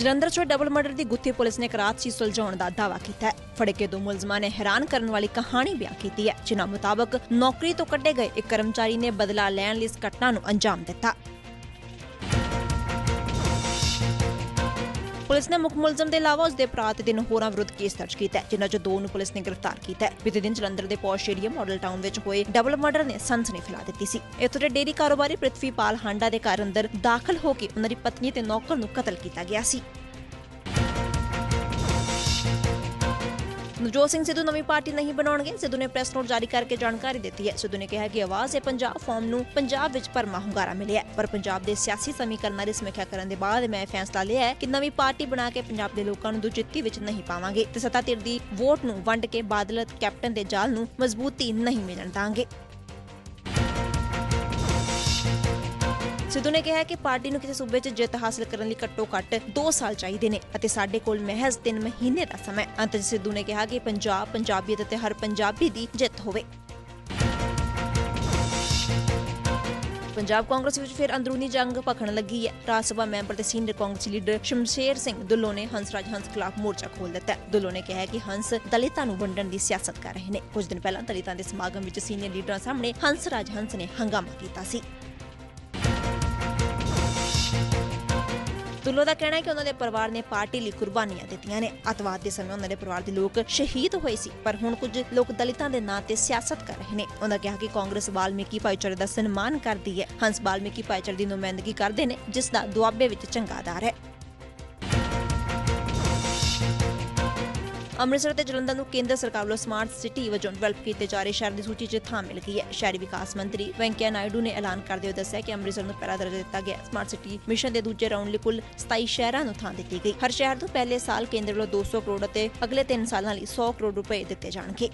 ਜਲੰਧਰ 'ਚ double murder ਦੀ ਗੁੱਥੀ ਪੁਲਿਸ ਨੇ ਕਰਾਤ 'ਚ ਸੁਲਝਾਉਣ ਦਾ ਦਾਅਵਾ ਕੀਤਾ ਹੈ। ਫੜੇ ਕੇ ਦੋ ਮੁਲਜ਼ਮਾਂ ਨੇ ਹੈਰਾਨ ਕਰਨ ਵਾਲੀ ਕਹਾਣੀ ਬਿਆਨ ਕੀਤੀ ਹੈ, ਜਿਨ੍ਹਾਂ ਮੁਤਾਬਕ ਨੌਕਰੀ ਤੋਂ ਕੱਢੇ ਗਏ ਇੱਕ ਕਰਮਚਾਰੀ ਨੇ ਬਦਲਾ ਲੈਣ ਲਈ ਇਸ ਘਟਨਾ ਨੂੰ ਅੰਜਾਮ ਦਿੱਤਾ। ਪੁਲਿਸ ਨੇ ਮੁੱਖ ਮੁਲਜ਼ਮ ਦੇ ਇਲਾਵਾ ਉਸ ਦੇ ਭਰਾ ਤੇ ਤਿੰਨ ਹੋਰਾਂ ਵਿਰੁੱਧ ਕੇਸ ਦਰਜ ਕੀਤਾ ਹੈ, ਜਿਨ੍ਹਾਂ 'ਚੋਂ ਦੋ ਨੂੰ ਪੁਲਿਸ ਨੇ ਗ੍ਰਿਫਤਾਰ ਕੀਤਾ ਹੈ। ਬੀਤੇ ਦਿਨ ਜਲੰਧਰ ਦੇ ਪੌਸ਼ ਏਰੀਆ ਮਾਡਲ ਟਾਊਨ ਵਿੱਚ ਹੋਏ ਡਬਲ ਮਰਡਰ ਨੇ ਸਨਸਨੀ ਫੈਲਾ ਦਿੱਤੀ ਸੀ। ਇੱਥੋਂ ਦੇ ਡੇਰੀ ਕਾਰੋਬਾਰੀ ਪ੍ਰਿਥਵੀਪਾਲ ਹਾਂਡਾ ਦੇ ਘਰ ਅੰਦਰ ਦਾਖਲ ਹੋ ਕੇ ਉਹਨਾਂ ਦੀ ਪਤਨੀ ਤੇ ਨੌਕਰ ਨੂੰ ਕਤਲ ਕੀਤਾ ਗਿਆ ਸੀ। ਨਵਜੋਤ ਸਿੰਘ ਸਿੱਧੂ ਨਵੀਂ ਪਾਰਟੀ ਨਹੀਂ ਬਣਾਉਣਗੇ। ਸਿੱਧੂ ਨੇ ਪ੍ਰੈਸ ਨੋਟ ਜਾਰੀ ਕਰਕੇ ਜਾਣਕਾਰੀ ਦਿੱਤੀ ਹੈ। ਸਿੱਧੂ ਨੇ ਕਿਹਾ ਕਿ ਆਵਾਜ਼ ਹੈ ਪੰਜਾਬ ਫਾਰਮ ਨੂੰ ਪੰਜਾਬ ਵਿੱਚ ਭਰਮਾ ਹੁੰਗਾਰਾ ਮਿਲਿਆ ਪਰ ਪੰਜਾਬ ਦੇ ਸਿਆਸੀ ਸਮੀਕਰਨਾਂ ਦੀ ਸਮੀਖਿਆ ਕਰਨ ਦੇ ਬਾਅਦ ਮੈਂ ਇਹ ਫੈਸਲਾ ਲਿਆ ਹੈ ਕਿ ਨਵੀਂ ਪਾਰਟੀ ਬਣਾ ਕੇ ਪੰਜਾਬ ਦੇ ਲੋਕਾਂ ਨੂੰ ਦੁਚਿੱਤੀ ਵਿੱਚ ਨਹੀਂ ਪਾਵਾਂਗੇ ਤੇ ਸੱਤਾ ਧਿਰ ਦੀ ਵੋਟ ਨੂੰ ਵੰਡ ਕੇ ਬਾਦਲ ਕੈਪਟਨ ਦੇ ਜਾਲ ਨੂੰ ਮਜ਼ਬੂਤੀ ਨਹੀਂ ਮਿਲਣ ਦਾਂਗੇ। ਸਿੱਧੂ ਨੇ ਕਿਹਾ ਕਿ ਪਾਰਟੀ ਨੂੰ ਕਿਸੇ ਸੂਬੇ 'ਚ ਜਿੱਤ ਹਾਸਲ ਕਰਨ ਲਈ ਘੱਟੋ ਘੱਟ 2 ਸਾਲ ਚਾਹੀਦੇ ਨੇ ਅਤੇ ਸਾਡੇ ਕੋਲ ਮਹਿਜ਼ 3 ਮਹੀਨੇ ਦਾ ਸਮਾਂ ਹੈ। ਅੰਤ ਸਿੱਧੂ ਨੇ ਕਿਹਾ ਕਿ ਪੰਜਾਬ ਪੰਜਾਬੀਅਤ ਅਤੇ ਹਰ ਪੰਜਾਬੀ ਦੀ ਜਿੱਤ ਹੋਵੇ। ਪੰਜਾਬ ਕਾਂਗਰਸ ਵਿੱਚ ਫਿਰ ਅੰਦਰੂਨੀ ਜੰਗ ਭਖਣ ਲੱਗੀ ਹੈ। ਰਾਜ ਸਭਾ ਮੈਂਬਰ ਤੇ ਸੀਨੀਅਰ ਕਾਂਗਰਸੀ ਲੀਡਰ ਸ਼ਮਸ਼ੇਰ ਸਿੰਘ ਦੁੱਲੋ ਨੇ ਹੰਸਰਾਜ ਹੰਸ ਖਿਲਾਫ ਮੋਰਚਾ ਖੋਲ ਦਿੱਤਾ ਹੈ। ਦੁੱਲੋ ਨੇ ਕਿਹਾ ਕਿ ਹੰਸ ਦਲਿਤਾਂ ਨੂੰ ਵੰਡਣ ਦੀ ਸਿਆਸਤ ਕਰ ਰਹੇ ਨੇ। ਕੁਝ ਦਿਨ ਪਹਿਲਾਂ ਦਲਿਤਾਂ ਦੇ ਸਮਾਗਮ ਵਿੱਚ ਸੀਨੀਅਰ ਲੀਡਰਾਂ ਸਾਹਮਣੇ ਹੰਸਰਾਜ ਹੰਸ ਨੇ ਹੰਗਾਮਾ ਕੀਤਾ ਸੀ। ਦੁੱਲੋ ਦਾ ਕਹਿਣਾ ਹੈ ਕਿ ਉਹਨਾਂ ਦੇ ਪਰਿਵਾਰ ਨੇ ਪਾਰਟੀ ਲਈ ਕੁਰਬਾਨੀਆਂ ਦਿੱਤੀਆਂ ਨੇ। ਅਤਵਾਦ ਦੇ ਸਮੇਂ ਉਹਨਾਂ ਦੇ ਪਰਿਵਾਰ ਦੇ ਲੋਕ ਸ਼ਹੀਦ ਹੋਏ ਸੀ, ਪਰ ਹੁਣ ਕੁਝ ਲੋਕ ਦਲਿਤਾਂ ਦੇ ਨਾਂ ਤੇ ਸਿਆਸਤ ਕਰ ਰਹੇ ਨੇ। ਉਹਨਾਂ ਕਿਹਾ ਕਿ ਕਾਂਗਰਸ ਵਾਲਮੀਕੀ ਭਾਈਚਾਰੇ ਦਾ ਸਨਮਾਨ ਕਰਦੀ ਹੈ। ਹੰਸ ਵਾਲਮੀਕੀ ਭਾਈਚਾਰੇ ਦੀ ਨੁਮਾਇੰਦਗੀ ਕਰਦੇ ਨੇ, ਜਿਸ ਦਾ ਦੁਆਬੇ ਵਿੱਚ ਚੰਗਾ ਆਧਾਰ ਹੈ। ਅੰਮ੍ਰਿਤਸਰ ਤੇ ਜਲੰਧਰ ਨੂੰ ਕੇਂਦਰ ਸਰਕਾਰ ਵੱਲੋਂ ਸਮਾਰਟ ਸਿਟੀ ਵਜੋਂ ਡਿਵੈਲਪ ਕੀਤੇ ਜਾ ਰਹੇ ਸ਼ਹਿਰ ਦੀ ਸੂਚੀ 'ਚ ਥਾਂ ਮਿਲ ਗਈ ਹੈ। ਸ਼ਹਿਰੀ ਵਿਕਾਸ ਮੰਤਰੀ ਵੈਂਕਈਆ ਨਾਇਡੂ ਨੇ ਐਲਾਨ ਕਰਦੇ ਹੋਏ ਦੱਸਿਆ ਕਿ ਅੰਮ੍ਰਿਤਸਰ ਨੂੰ ਪਹਿਲਾ ਦਰਜਾ ਦਿੱਤਾ ਗਿਆ। ਸਮਾਰਟ ਸਿਟੀ ਮਿਸ਼ਨ ਦੇ ਦੂਜੇ ਰਾਊਂਡ ਲਈ ਕੁੱਲ 27 ਸ਼ਹਿਰਾਂ ਨੂੰ ਥਾਂ ਦਿੱਤੀ ਗਈ। ਹਰ ਸ਼ਹਿਰ ਨੂੰ ਪਹਿਲੇ ਸਾਲ ਕੇਂਦਰ ਵੱਲੋਂ 200 ਕਰੋੜ ਅਤੇ ਅਗਲੇ 3 ਸਾਲਾਂ ਲਈ 100 ਕਰੋੜ ਰੁਪਏ ਦਿੱਤੇ ਜਾਣਗੇ।